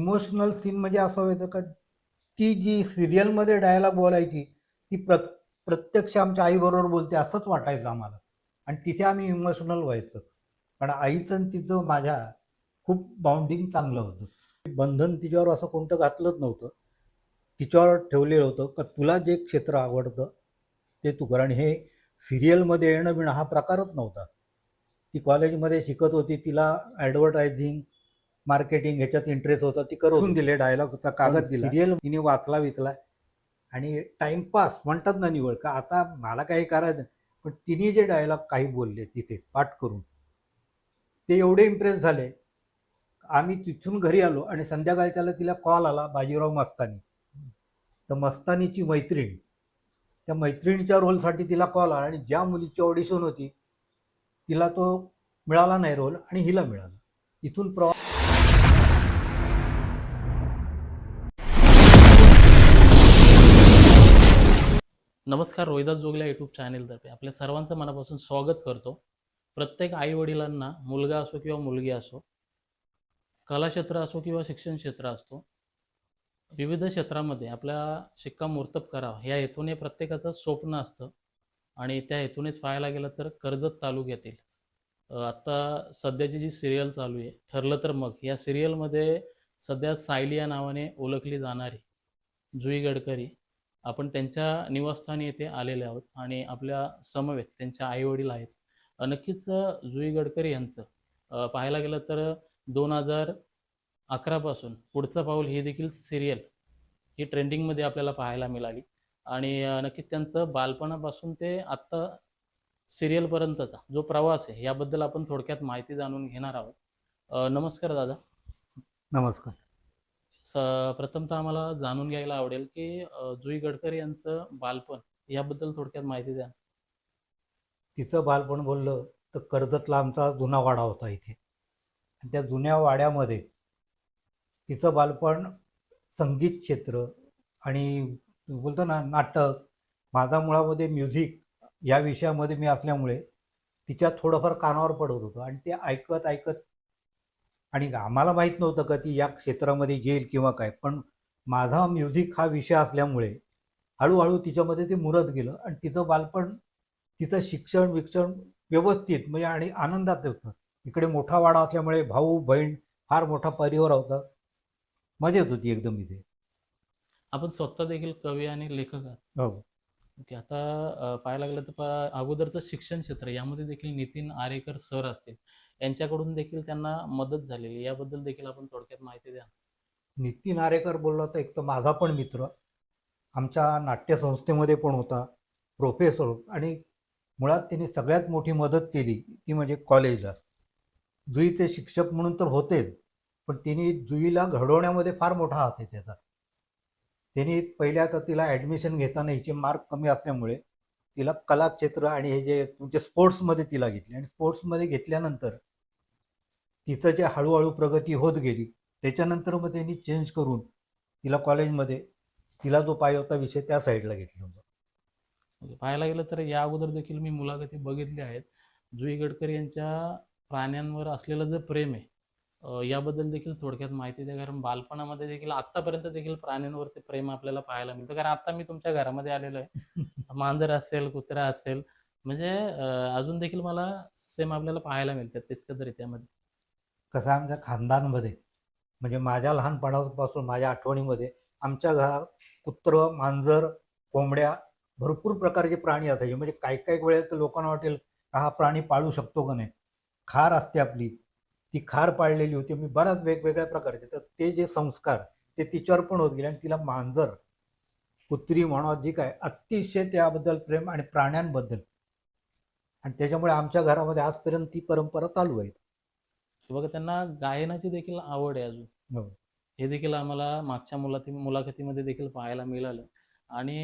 Emotional scene म्हणजे असं व्हायचं का ती जी सिरियलमध्ये डायलॉग बोलायची ती प्र प्रत्यक्ष आमच्या आईबरोबर बोलते असंच वाटायचं आम्हाला. आणि तिथे आम्ही इमोशनल व्हायचं. कारण आईचं आणि तिचं माझ्या खूप बाउंडिंग चांगलं होतं. बंधन तिच्यावर असं कोणतं घातलंच नव्हतं. तिच्यावर ठेवलेलं होतं का तुला जे क्षेत्र आवडतं ते तू कर. आणि हे सिरियलमध्ये येणं बिणं हा प्रकारच नव्हता. ती कॉलेजमध्ये शिकत होती तिला ॲडव्हर्टायझिंग मार्केटिंग ह्याच्यात इंटरेस्ट होता ती करून दिले डायलॉग होता कागद दिला. सिरियल तिने वाचला विचला. आणि टाइमपास म्हणतात ना निवड का आता मला काही करायचं नाही. पण तिने जे डायलॉग काही बोलले तिथे पाठ करून ते एवढे इम्प्रेस झाले. आम्ही तिथून घरी आलो आणि संध्याकाळी त्याला तिला कॉल आला बाजीराव मस्तानी. तर मस्तानीची मैत्रीण त्या मैत्रिणीच्या रोलसाठी तिला कॉल आला आणि ज्या मुलीची ऑडिशन होती तिला तो मिळाला नाही रोल आणि हिला मिळाला. इथून प्रवा नमस्कार रोहिदास जोगल्या यूट्यूब चॅनेलतर्फे आपल्या सर्वांचं मनापासून स्वागत करतो. प्रत्येक आईवडिलांना मुलगा असो किंवा मुलगी असो कलाक्षेत्र असो किंवा शिक्षण क्षेत्र असतो विविध क्षेत्रामध्ये आपल्या शिक्कामोर्तब करावा या हेतूने प्रत्येकाचं स्वप्न असतं आणि त्या हेतूनेच पाहायला गेलं तर कर्जत तालुक्यातील आत्ता सध्याची जी सिरियल चालू आहे ठरलं तर मग या सिरियलमध्ये सध्या सायली या नावाने ओळखली जाणारी जुई गडकरी आपण त्यांच्या निवासस्थानी येथे आलेले आहोत आणि आपल्या समवेत त्यांच्या आईवडील आहेत. नक्कीच जुई गडकरी यांचं पाहायला गेलं तर दोन हजार अकरापासून पुढचं पाऊल ही देखील सिरियल ही ट्रेंडिंगमध्ये आपल्याला पाहायला मिळाली. आणि नक्कीच त्यांचं बालपणापासून ते आत्ता सिरियलपर्यंतचा जो प्रवास आहे याबद्दल आपण थोडक्यात माहिती जाणून घेणार आहोत. नमस्कार दादा. नमस्कार. स प्रथमतः आम्हाला जाणून घ्यायला आवडेल की जुई गडकरी यांचं बालपण याबद्दल थोडक्यात माहिती द्या. तिचं बालपण बोललं तर कर्जतला आमचा जुना वाडा होता इथे. आणि त्या जुन्या वाड्यामध्ये तिचं बालपण संगीत क्षेत्र आणि बोलतो ना नाटक माझा मुळामध्ये म्युझिक या विषयामध्ये मी असल्यामुळे तिच्या थोडंफार कानावर पडत होतं. आणि ते ऐकत ऐकत आणि आम्हाला माहीत नव्हतं का ती या क्षेत्रामध्ये येईल किंवा काय. पण माझा म्युझिक हा विषय असल्यामुळे हळूहळू तिच्यामध्ये ते मुरत गेलं आणि तिचं बालपण तिचं शिक्षण विक्षण व्यवस्थित म्हणजे आणि आनंदात होतं. इकडे मोठा वाडा असल्यामुळे भाऊ बहीण फार मोठा परिवार होता. मजेत होती एकदम इथे. आपण स्वतः देखील कवी आणि लेखक आहात. हो. ओके आता पाहायला गेलं तर अगोदरचं शिक्षण क्षेत्र यामध्ये देखील नितीन आरेकर सर असतील. यांच्याकडून देखील त्यांना मदत झालेली याबद्दल देखील आपण थोडक्यात माहिती द्या. नितीन आरेकर बोलला तर एक तर माझा पण मित्र आमच्या नाट्यसंस्थेमध्ये पण होता प्रोफेसर आणि मुळात त्यांनी सगळ्यात मोठी मदत केली ती म्हणजे कॉलेजला जुईचे शिक्षक म्हणून तर होतेच पण तिने जुईला घडवण्यामध्ये फार मोठा हात आहे त्याचा. त्यांनी पहिल्या तर तिला ॲडमिशन घेताना हिचे मार्क कमी असल्यामुळे तिला कलाक्षेत्र आणि हे जे तुमचे स्पोर्ट्समध्ये तिला घेतले. आणि स्पोर्ट्समध्ये घेतल्यानंतर तिचं जे हळूहळू प्रगती होत गेली त्याच्यानंतर मग त्यांनी चेंज करून तिला कॉलेजमध्ये तिला जो पाहिजे होता विषय त्या साईडला घेतला होता. ओके पाहायला गेलं तर या अगोदर देखील मी मुलाखती बघितल्या आहेत. जुई गडकरी यांच्या प्राण्यांवर असलेलं जे प्रेम आहे अ, याबद्दल देखील थोडक्यात माहिती द्या. कारण बालपणामध्ये देखील आत्तापर्यंत देखील प्राण्यांवर ते प्रेम आपल्याला पाहायला मिळतं. कारण आता मी तुमच्या घरामध्ये आलेलो आहे. मांजर असेल कुत्रा असेल म्हणजे अ, अजून देखील मला सेम आपल्याला पाहायला मिळतात तितकं तरी त्यामध्ये कसं आहे आमच्या खानदानमध्ये म्हणजे माझ्या लहानपणापासून माझ्या आठवणीमध्ये आमच्या घरात कुत्रं मांजर कोंबड्या भरपूर प्रकारचे प्राणी असायचे. म्हणजे काही काही वेळेत तर लोकांना वाटेल का हा प्राणी पाळू शकतो का नाही? खार असते आपली. ती खार पाळलेली होती. मी बऱ्याच वेगवेगळ्या प्रकारचे. तर ते जे संस्कार ते तिच्यावर पण होत गेले आणि तिला मांजर कुत्री म्हणा जी काय अतिशय त्याबद्दल प्रेम आणि प्राण्यांबद्दल. आणि त्याच्यामुळे आमच्या घरामध्ये आजपर्यंत ती परंपरा चालू आहे. बघा त्यांना गायनाची देखील आवड आहे अजून. हो. हे देखील आम्हाला मागच्या मुलाखती मुलाखतीमध्ये देखील पाहायला मिळालं. आणि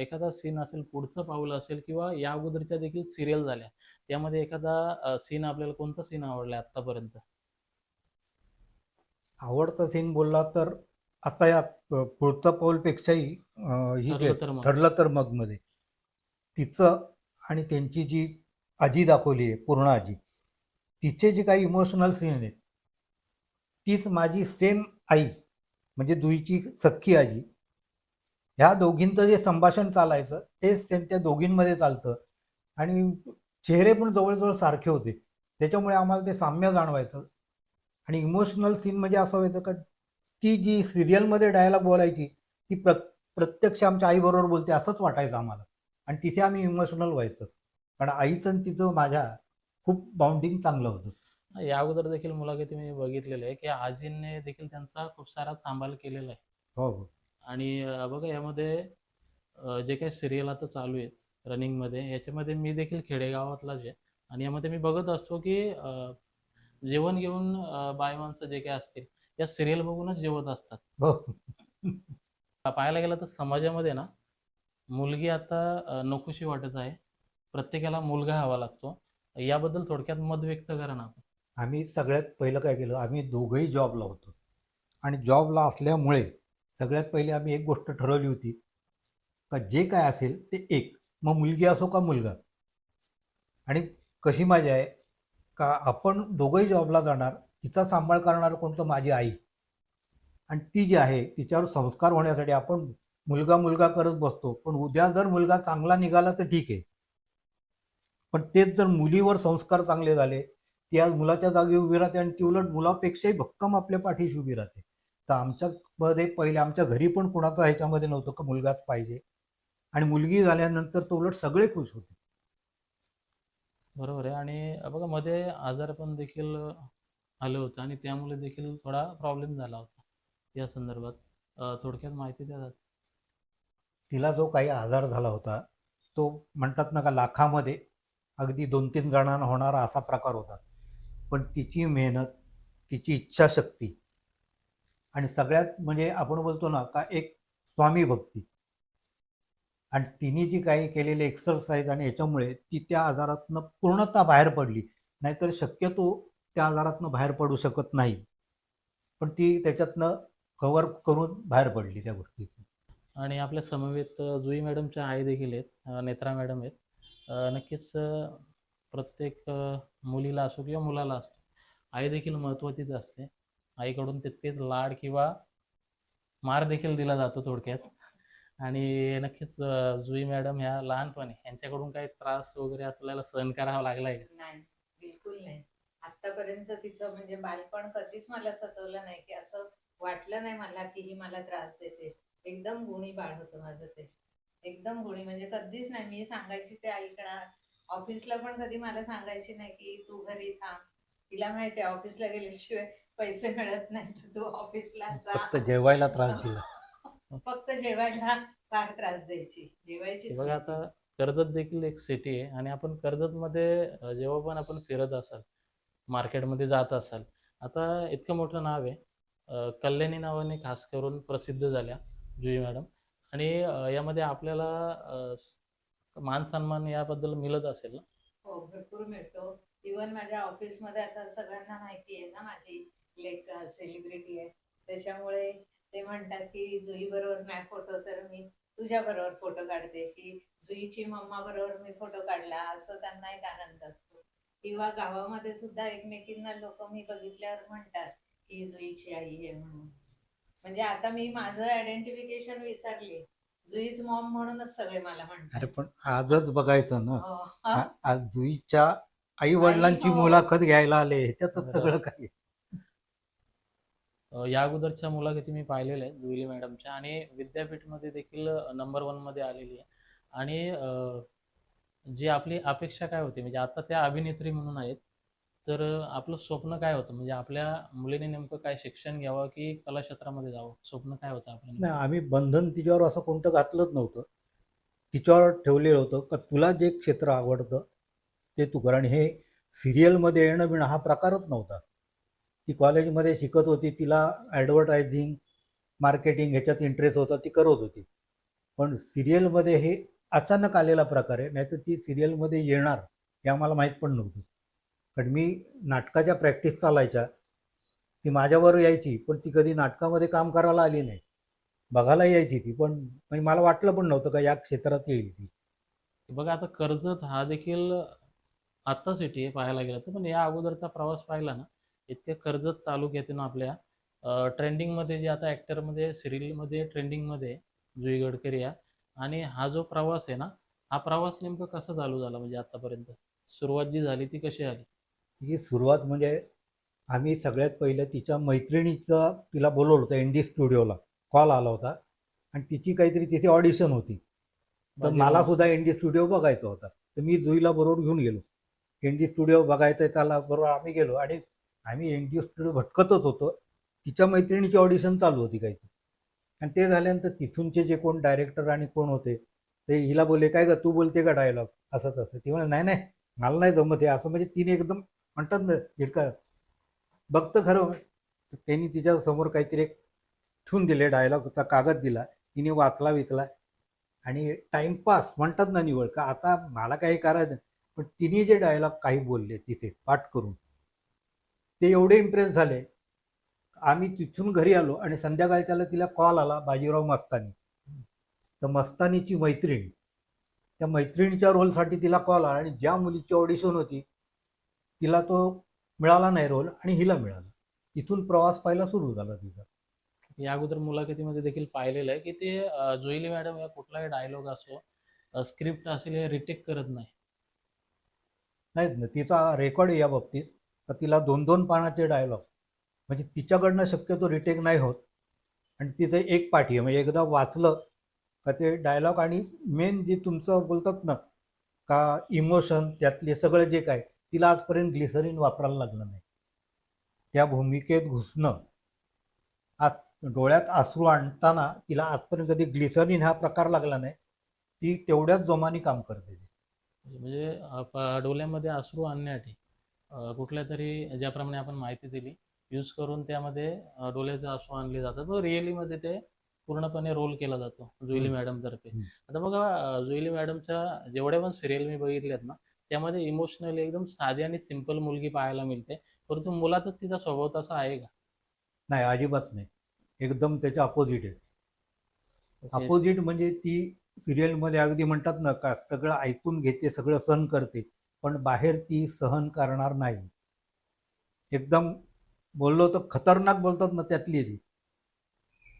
एखादा सीन असेल पुढचं पाऊल असेल किंवा या अगोदरच्या देखील सिरियल झाल्या त्यामध्ये एखादा सीन आपल्याला कोणता सीन आवडला आतापर्यंत आवडता सीन बोलला तर आता या पुढचं पाऊलपेक्षाही ही ठरलं तर मग. मध्ये तिचं आणि त्यांची जी आजी दाखवली आहे पूर्ण आजी तिचे जे काही इमोशनल सीन आहेत तीच माझी सेम आई म्हणजे दुईची सख्खी आजी ह्या दोघींचं जे संभाषण चालायचं तेच त्यांच्या दोघींमध्ये चालतं. आणि चेहरे पण जवळजवळ सारखे होते. त्याच्यामुळे आम्हाला ते साम्य जाणवायचं. आणि इमोशनल सीन म्हणजे असं व्हायचं का ती जी सिरियलमध्ये डायलॉग बोलायची ती प्र प्रत्यक्ष आमच्या आईबरोबर बोलते असंच वाटायचं आम्हाला. आणि तिथे आम्ही इमोशनल व्हायचं. कारण आईचं आणि तिचं माझ्या खूप बाउंडिंग चांगलं होतं. या अगोदर देखील मुलाखती मी बघितलेलं आहे की आजींनी देखील त्यांचा खूप सारा सांभाळ केलेला आहे. हो हो. आणि अं, बघा यामध्ये अं, जे काही सिरियल आता चालू आहेत रनिंगमध्ये याच्यामध्ये मी देखील खेडेगावातलाच आहे. आणि यामध्ये मी बघत असतो की अं, जेवण घेऊन अं, बाय माणसं जे काही असतील या सिरियल बघूनच जेवत असतात. हो. पाहायला गेलं तर समाजामध्ये ना मुलगी आता अं, नकोशी वाटत आहे. प्रत्येकाला मुलगा हवा लागतो. याबद्दल थोडक्यात मत व्यक्त करा ना आम्ही सगळ्यात पहिलं काय केलं आम्ही दोघंही जॉबला होतो. आणि जॉबला असल्यामुळे सगळ्यात पहिले आम्ही एक गोष्ट ठरवली होती का जे काय असेल ते एक. मग मुलगी असो का मुलगा. आणि कशी मजा आहे का आपण दोघंही जॉबला जाणार तिचा सांभाळ करणार कोणतं माझी आई. आणि ती जी आहे तिच्यावर संस्कार होण्यासाठी आपण मुलगा मुलगा करत बसतो. पण उद्या जर मुलगा चांगला निघाला तर ठीक आहे. पण तेच जर मुलीवर संस्कार चांगले झाले ती आज मुलाच्या जागी उभी राहते आणि ती उलट मुलापेक्षाही भक्कम आपल्या पाठीशी उभी राहते. तर आमच्यामध्ये पहिले आमच्या घरी पण कुणाचं ह्याच्यामध्ये नव्हतं का मुलगाच पाहिजे. आणि मुलगी झाल्यानंतर तो उलट सगळे खुश होते. बरोबर आहे. आणि बघा मध्ये आजार पण देखील आलं होतं आणि त्यामुळे देखील थोडा प्रॉब्लेम झाला होता. या संदर्भात थोडक्यात माहिती द्या तिला जो काही आजार झाला होता तो म्हणतात ना का लाखामध्ये अगदी दोन तीन जणांना होणारा असा प्रकार होता. पण तिची मेहनत तिची इच्छाशक्ती आणि सगळ्यात म्हणजे आपण बोलतो ना का एक स्वामी भक्ती. आणि तिने जी काही केलेली एक्सरसाइज आणि याच्यामुळे ती त्या आजारातनं पूर्णतः बाहेर पडली. नाहीतर शक्यतो त्या आजारातनं बाहेर पडू शकत नाही. पण ती त्याच्यातनं कव्हर करून बाहेर पडली त्या गोष्टीतून. आणि आपल्या समवेत जुई मॅडमच्या आई देखील आहेत नेत्रा मॅडम आहेत. नक्कीच प्रत्येक मुलीला असो किंवा मुलाला असतो आई देखील महत्त्वाचीच असते. आईकडून तितकेच लाड किंवा मार देखील दिला जातो थोडक्यात. आणि नक्कीच जुई मॅडम ह्या लहानपणी यांच्याकडून काही त्रास वगैरे आपल्याला सहन करावा लागलाय का? नाही बिलकुल नाही. आतापर्यंत तिचं म्हणजे बालपण कधीच मला सतवलं नाही की असं वाटलं नाही मला की ही मला त्रास देते. एकदम गुणी बाळ होतं माझं ते. एकदम गुणी म्हणजे कधीच नाही मी सांगायची ते ऐकणार. ऑफिसला पण कधी मला सांगायची नाही की तू घरी थांब. तिला माहिती आहे ऑफिसला गेल्याशिवाय पैसे मिळत नाही तर तू ऑफिसला जा. फक्त जेवायला त्रास दिला. फक्त जेवायला फार त्रास द्यायची. जेवायची बघा आता कर्जत देखील एक सिटी आहे आणि आपण कर्जतमध्ये अ, जेव्हा पण आपण फिरत असाल मार्केटमध्ये जात असाल आता इतकं मोठं नाव आहे. कल्याणी नावाने खास करून प्रसिद्ध झाल्या जुई मॅडम. आणि यामध्ये आपल्याला मान सन्मान याबद्दल मिळत असेल ना? हो भरपूर मिळतो. इवन माझ्या ऑफिसमध्ये आता सगळ्यांना माहिती आहे ना माझी लेक सेलिब्रिटी आहे. त्याच्यामुळे ते म्हणतात की जुई बरोबर नाही फोटो तर मी तुझ्या बरोबर फोटो काढते. की जुईची मम्मा बरोबर मी फोटो काढला असं त्यांना एक आनंद असतो. किंवा गावामध्ये सुद्धा एकमेकींना लोक मी बघितल्यावर म्हणतात की जुईची आई आहे म्हणून. म्हणजे आता मी माझं आयडेंटिफिकेशन विसरली जुईच मॉम म्हणूनच सगळे मला म्हणतात अरे पण आजच बघायचं ना हो. हा? आ- आज जुईच्या आई वडिलांची आई, हो. मुलाखत घ्यायला आले ह्याच्यातच. सगळं काही अ, या अगोदरच्या मुलाखती मी पाहिलेल्या आहेत जुईली मॅडमच्या आणि विद्यापीठमध्ये देखील नंबर वनमध्ये आलेली आहे आणि अ, जी आपली अपेक्षा काय होती म्हणजे आता त्या अभिनेत्री म्हणून आहेत तर आपलं स्वप्न काय होतं? म्हणजे आपल्या मुलीने नेमकं काय शिक्षण घ्यावं की कला क्षेत्रामध्ये जावं? स्वप्न काय होतं आपलं नाही आम्ही बंधन तिच्यावर असं कोणतं घातलंच नव्हतं. तिच्यावर ठेवलेलं होतं का तुला जे क्षेत्र आवडतं ते तू कर. आणि हे सिरियलमध्ये येणं बिणं हा प्रकारच नव्हता. ती कॉलेजमध्ये शिकत होती तिला ॲडव्हर्टायझिंग मार्केटिंग ह्याच्यात इंटरेस्ट होता ती करत होती. पण सिरियलमध्ये हे अचानक आलेला प्रकार आहे नाहीतर ती सिरियलमध्ये येणार हे आम्हाला माहीत पण नव्हतं. कारण मी नाटकाच्या प्रॅक्टिस चालायच्या. ती माझ्यावर यायची पण ती कधी नाटकामध्ये काम करायला आली नाही. बघायला यायची ती पण म्हणजे मला वाटलं पण नव्हतं का या क्षेत्रात येईल ती. बघा आता कर्जत हा देखील आत्ता सिटी आहे पाहायला गेलं तर पण या अगोदरचा प्रवास पाहिला ना इतक्या कर्जत तालुक्यातून आपल्या ट्रेंडिंगमध्ये जे आता ॲक्टरमध्ये सिरियलमध्ये ट्रेंडिंगमध्ये जुई गडकरी या आणि हा जो प्रवास आहे ना हा प्रवास नेमका कसा चालू झाला म्हणजे आतापर्यंत? सुरुवात जी झाली ती कशी आली? ही सुरुवात म्हणजे आम्ही सगळ्यात पहिलं तिच्या मैत्रिणीचं तिला बोलवलं होतं एन डी स्टुडिओला कॉल आला होता. आणि तिची काहीतरी तिथे ऑडिशन होती. तर बाजीराव मला. सुद्धा एन डी स्टुडिओ बघायचा होता. तर मी जुईला बरोबर घेऊन गेलो. एन डी स्टुडिओ बघायचं त्याला बरोबर आम्ही गेलो. आणि आम्ही एन डी स्टुडिओ भटकतच होतो. तिच्या मैत्रिणीची ऑडिशन चालू होती काहीतरी. आणि ते झाल्यानंतर तिथूनचे जे कोण डायरेक्टर आणि कोण होते ते हिला बोलले काय ग तू बोलते का डायलॉग असंच असं ती म्हणे नाही नाही मला नाही जमत हे. असं म्हणजे तिने एकदम म्हणतात ना झिडका बघतं खरं. त्यांनी तिच्या समोर काहीतरी एक ठेवून दिले डायलॉगचा कागद दिला. तिने वाचला विचला. आणि टाइमपास म्हणतात ना निवड का आता मला काही करायचं नाही. पण तिने जे डायलॉग काही बोलले तिथे पाठ करून ते एवढे इम्प्रेस झाले. आम्ही तिथून घरी आलो आणि संध्याकाळी त्याला तिला कॉल आला बाजीराव मस्तानी. तर मस्तानीची मैत्रीण त्या मैत्रिणीच्या रोलसाठी तिला कॉल आला. आणि ज्या मुलीची ऑडिशन होती तिला तो मिळाला नाही रोल आणि हिला मिळाला. इथून प्रवास पाहायला सुरू झाला तिचा. या अगोदर मुलाखतीमध्ये देखील पाहिलेलं आहे की ते अं, जुईली मॅडम या कुठलाही डायलॉग असो स्क्रिप्ट असेल हे रिटेक करत नाही. नाहीत ना तिचा रेकॉर्ड आहे या बाबतीत. तर तिला दोन दोन पानाचे डायलॉग म्हणजे तिच्याकडनं शक्यतो रिटेक नाही होत. आणि तिचं एक पाठी आहे म्हणजे एकदा वाचलं का ते डायलॉग आणि मेन जे तुमचं बोलतात ना का इमोशन त्यातले सगळं जे काय तिला आजपर्यंत ग्लिसरीन वापरायला लागलं नाही त्या भूमिकेत घुसणं आत डोळ्यात अश्रू आणताना तिला आजपर्यंत कधी ग्लिसरीन हा प्रकार लागला नाही ती तेवढ्याच जोमाने काम करते. म्हणजे डोळ्यामध्ये अश्रू आणण्यासाठी कुठल्या तरी ज्याप्रमाणे आपण माहिती दिली यूज करून त्यामध्ये डोळ्याचे अश्रू आणले जातात व रिअलीमध्ये ते पूर्णपणे रोल केला जातो जुईली हम्म. मॅडम तर्फे हम्म. आता बघा जुईली मॅडमच्या जेवढ्या पण सिरियल मी बघितल्यात ना त्यामध्ये इमोशनली एकदम साधी आणि सिंपल मुलगी पाहायला मिळते. परंतु मुलातच तिचा स्वभाव तसा आहे का? नाही अजिबात नाही. एकदम त्याच्या अपोजिट आहे अपोजिट म्हणजे ती सिरियलमध्ये अगदी म्हणतात ना का सगळं ऐकून घेते सगळं सहन करते पण बाहेर ती सहन करणार नाही. एकदम बोललो तर खतरनाक बोलतात ना त्यातली ती.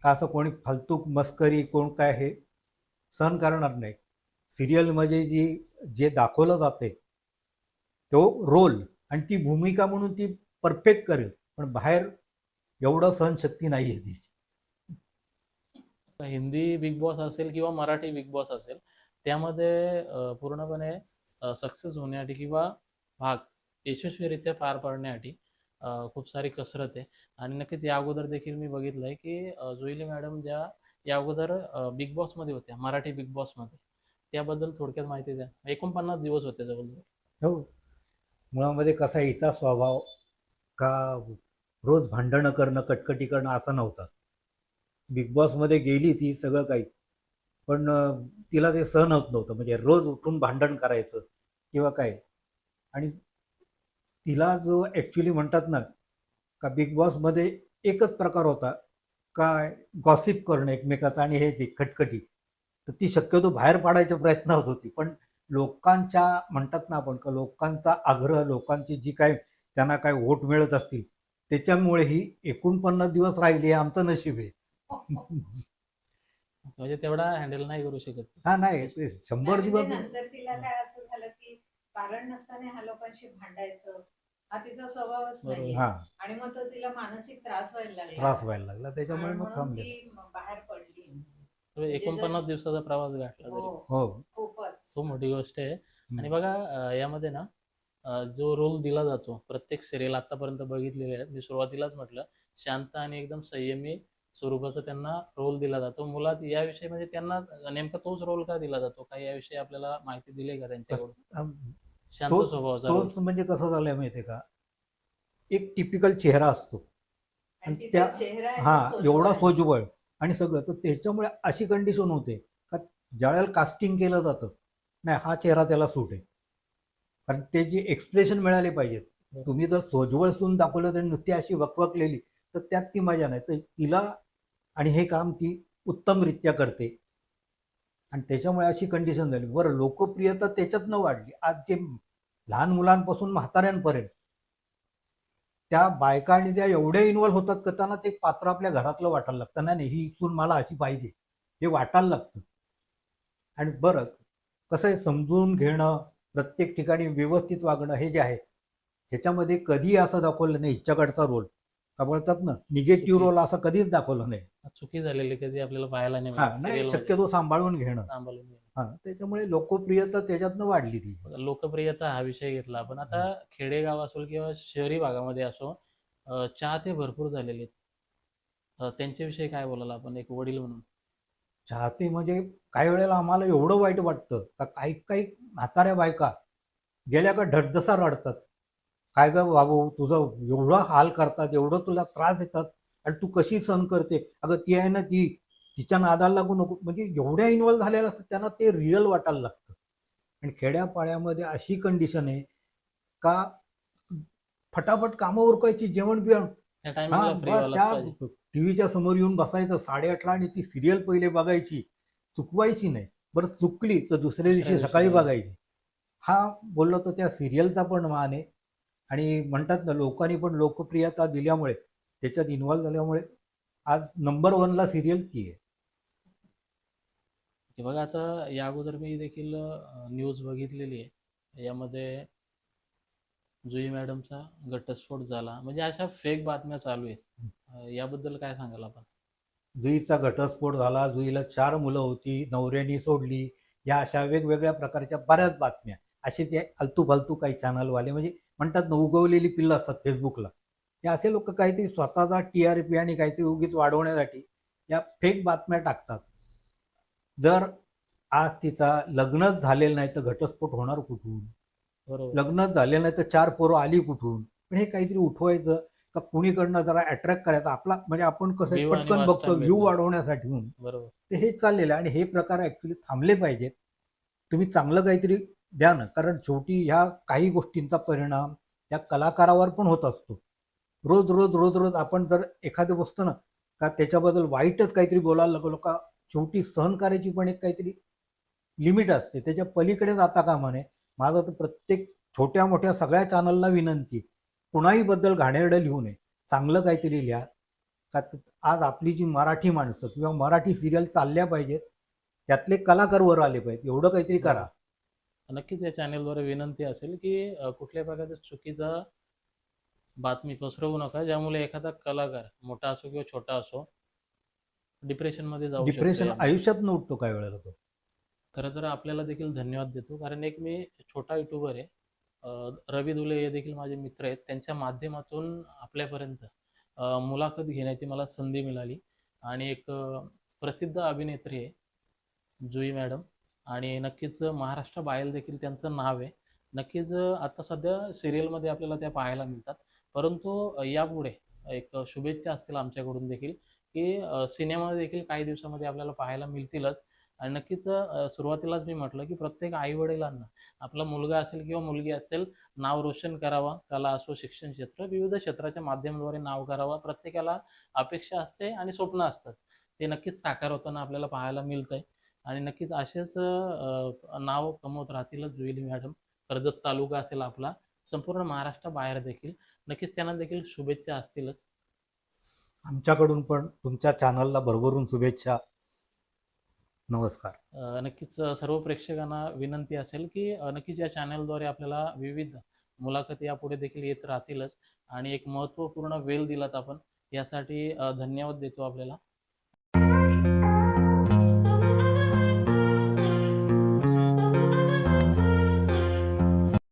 का असं कोणी फालतूक मस्करी कोण काय हे सहन करणार नाही. सिरियलमध्ये जी जे दाखवलं जाते तो रोल आणि ती भूमिका म्हणून ती परफेक्ट करेल. पण बाहेर एवढं सहनशक्ती नाही आहे तिची. हिंदी बिग बॉस असेल किंवा मराठी बिग बॉस असेल त्यामध्ये पूर्णपणे सक्सेस होण्यासाठी किंवा भाग यशस्वीरित्या पार पाडण्यासाठी खूप सारी कसरत आहे. आणि नक्कीच या अगोदर देखील मी बघितलं आहे की जुईली मॅडम ज्या या अगोदर बिग बॉसमध्ये होत्या मराठी बिग बॉसमध्ये. त्याबद्दल थोडक्यात माहिती द्या. एकोणपन्नास दिवस होते जवळजवळ. हो. मुळामध्ये कसा हिचा स्वभाव का रोज भांडणं करणं कटकटी करणं असं नव्हतं. बिग बॉसमध्ये गेली ती सगळं काही. पण तिला ते सहन होत नव्हतं. म्हणजे रोज उठून भांडण करायचं किंवा काय. आणि तिला जो ॲक्च्युली म्हणतात ना का बिग बॉसमध्ये एकच प्रकार होता काय गॉसिप करणं एकमेकाचा आणि हे जे खटखटी. तर ती शक्यतो बाहेर पाडायचा प्रयत्न होत होती. पण लोकांच्या म्हणतात ना आपण का लोकांचा आग्रह लोकांची जी काय त्यांना काय वोट मिळत असतील त्याच्यामुळे ही एकोणपन्नास दिवस राहिली हे आमचं नशीब आहे. म्हणजे तेवढा हँडल नाही करू शकत. हा नाही शंभर दिवस म्हणजे नंतर तिला काय असं झालं की कारण नसताना ह्या लोकांशी भांडायचं हा तिचा स्वभावच बरोबर. नाही हा. आणि मग तो तिला मानसिक त्रास व्हायला लागला. त्रास व्हायला लागला त्याच्यामुळे आणि मग म्हणून थांबले. ती बाहेर पडली. तर एकोणपन्नास दिवसाचा प्रवास गाठला हो. तरी. हो. खूपच. खूप मोठी गोष्ट आहे. आणि बघा अं, यामध्ये ना अं, जो रोल दिला जातो प्रत्येक सिरियल आतापर्यंत बघितलेले आहेत मी सुरुवातीलाच म्हटलं शांत आणि एकदम संयमी स्वरूपाचा त्यांना रोल दिला जातो. मुलात याविषयी म्हणजे त्यांना नेमका तोच रोल का दिला जातो? काही याविषयी आपल्याला माहिती दिली का त्यांच्याकडून शांत तोच- स्वभावाचा रोल तोच म्हणजे कसं झालंय माहितीये का? एक टिपिकल चेहरा असतो. आणि आणि तिचा त्या- चेहरा आहे हा सोजवळ एवढा. सोजवळ आणि सगळं. तर त्याच्यामुळे अशी कंडिशन होते का ज्यावेळेला कास्टिंग केलं जातं नाही हा चेहरा त्याला सूट आहे. कारण ते जे एक्सप्रेशन मिळाले पाहिजेत. तुम्ही जर सोजवळ सून दाखवलं तर नुसती अशी वकवकलेली तर त्यात ती मजा नाही. तर तिला आणि हे काम ती उत्तमरित्या करते. आणि त्याच्यामुळे अशी कंडिशन झाली. बरं लोकप्रियता त्याच्यातनं वाढली. आज जे लहान मुलांपासून म्हाताऱ्यांपर्यंत त्या बायका आणि त्या एवढ्या इन्व्हॉल्व्ह होतात का त्यांना ते पात्र आपल्या घरातलं वाटायला लागतं. नाही नाही, ही सून मला अशी पाहिजे. हे वाटायला लागतं. आणि बरं कसं आहे समजून घेणं प्रत्येक ठिकाणी व्यवस्थित वागणं हे जे आहे ह्याच्यामध्ये कधी असं दाखवलं नाही हिच्याकडचा रोल का बोलतात ना निगेटिव्ह रोल असं कधीच दाखवलं नाही. चुकी झालेली कधी आपल्याला पाहायला नाही. शक्यतो सांभाळून घेणं. सांभाळून. हा त्याच्यामुळे लोकप्रियता त्याच्यातनं वाढली ती. बघा, लोकप्रियता हा विषय घेतला. आपण आता खेडेगाव असो किंवा शहरी भागामध्ये असो अं, चाहते भरपूर झालेले आहेत. अं, त्यांच्याविषयी काय बोलायला आपण? एक वडील म्हणून. चाहते म्हणजे काही वेळेला आम्हाला एवढं वाईट वाटतं का काही काही म्हाताऱ्या बायका गेल्या का ढडदसा रडतात. काय ग बाबू तुझं एवढं हाल करतात एवढं तुला त्रास येतात आणि तू कशी सहन करते? अगं ती आहे ना ती तिच्या नादाला लागू नको. म्हणजे एवढ्या इन्व्हॉल्व्ह झालेल्या असतात त्यांना ते रिअल वाटायला लागतं. आणि खेड्यापाड्यामध्ये अशी कंडिशन आहे का फटाफट कामं उरकायची जेवण बिवण त्या हा त्या टीव्हीच्या समोर येऊन बसायचं साडेआठला आणि ती सिरियल पहिले बघायची. चुकवायची नाही. बरं चुकली तर दुसऱ्या दिवशी सकाळी बघायची. बघायची. हा बोललो तर त्या सिरियलचा पण मान आहे. आणि म्हणतात ना लोकांनी पण लोकप्रियता दिल्यामुळे त्याच्यात इन्व्हॉल्व्ह झाल्यामुळे आज नंबर वनला सिरियल ती आहे. की बघा आता या अगोदर मी देखील न्यूज बघितलेली आहे. यामध्ये जुई मॅडमचा घटस्फोट झाला. म्हणजे अशा फेक बातम्या चालू आहेत. याबद्दल काय सांगाल आपण? जुईचा घटस्फोट झाला. जुईला चार मुलं होती. नवऱ्यानी सोडली. या अशा वेगवेगळ्या प्रकारच्या बऱ्याच बातम्या. असे ते आलतू फालतू काही चॅनलवाले म्हणजे म्हणतात ना उगवलेली पिल्लं असतात फेसबुकला हे असे लोक काहीतरी स्वतःचा टी आर पी आणि काहीतरी उगीच वाढवण्यासाठी या फेक बातम्या टाकतात. जर आज तिचा लग्नच झालेलं नाही तर घटस्फोट होणार कुठून? बरोबर. लग्नच झालेलं नाही तर चार पोरं आली कुठून? पण हे काहीतरी उठवायचं का कुणीकडनं जरा अट्रॅक्ट करायचं? आपला म्हणजे आपण कसं पटकन बघतो व्ह्यू. वाढवण्यासाठी म्हणून बरोबर. ते हे चाललेलं आहे आणि हे प्रकार ऍक्च्युली थांबले पाहिजेत. तुम्ही चांगलं काहीतरी द्या ना कारण शेवटी ह्या काही गोष्टींचा परिणाम त्या कलाकारावर पण होत असतो. रोज रोज रोज रोज आपण जर एखादं बसतो ना का त्याच्याबद्दल वाईटच काहीतरी बोलायला लागलो का शेवटी सहन करायची पण एक काहीतरी लिमिट असते. त्याच्या पलीकडे जाता कामा नये. माझं तर प्रत्येक छोट्या मोठ्या सगळ्या चॅनलला विनंती कुणाही बद्दल घाणेरडं लिहू नये. चांगलं काहीतरी लिहा. का आज आपली जी मराठी माणसं किंवा मराठी सिरियल चालल्या पाहिजेत त्यातले कलाकार वर आले पाहिजेत. एवढं काहीतरी करा. नक्कीच या चॅनेलवर विनंती असेल की कुठल्याही प्रकारचा चुकीचा बातमी पसरवू नका ज्यामुळे एखादा कलाकार मोठा असो किंवा छोटा असो डिप्रेशनमध्ये जाऊ डिप्रेशन. आयुष्यात न उठतो काही वेळेला तो. खरं तर आपल्याला देखील धन्यवाद देतो. कारण एक मी छोटा युट्यूबर आहे. अ, रवी दुले हे देखील माझे मित्र आहेत. त्यांच्या माध्यमातून आपल्यापर्यंत अ, मुलाखत घेण्याची मला संधी मिळाली. आणि एक अ, प्रसिद्ध अभिनेत्री आहे जुई मॅडम. आणि नक्कीच महाराष्ट्राबाहेर देखील त्यांचं नाव आहे. नक्कीच आता सध्या सिरियलमध्ये आपल्याला त्या पाहायला मिळतात. परंतु यापुढे एक शुभेच्छा असतील आमच्याकडून देखील. की सिनेमा देखील काही दिवसामध्ये आपल्याला पाहायला मिळतीलच. आणि नक्कीच सुरुवातीलाच मी म्हटलं की प्रत्येक आईवडिलांना आपला मुलगा असेल किंवा मुलगी असेल नाव रोशन करावा कला असो शिक्षण क्षेत्र विविध क्षेत्राच्या माध्यमाद्वारे नाव करावा प्रत्येकाला अपेक्षा असते आणि स्वप्न असतात. ते नक्कीच साकार होताना आपल्याला पाहायला मिळतंय. आणि नक्कीच असेच नाव कमवत राहतीलच जुईली मॅडम. कर्जत तालुका असेल आपला संपूर्ण महाराष्ट्राबाहेर देखील. नक्कीच त्यांना देखील शुभेच्छा असतीलच. आमच्याकडून पण तुमच्या चॅनलला भरभरून शुभेच्छा. नमस्कार. अ, नक्कीच अ, सर्व प्रेक्षकांना विनंती असेल की अ, नक्कीच या चॅनलद्वारे आपल्याला विविध मुलाखती यापुढे देखील येत राहतीलच. आणि एक महत्त्वपूर्ण वेल दिलात आपण यासाठी अ, धन्यवाद देतो आपल्याला.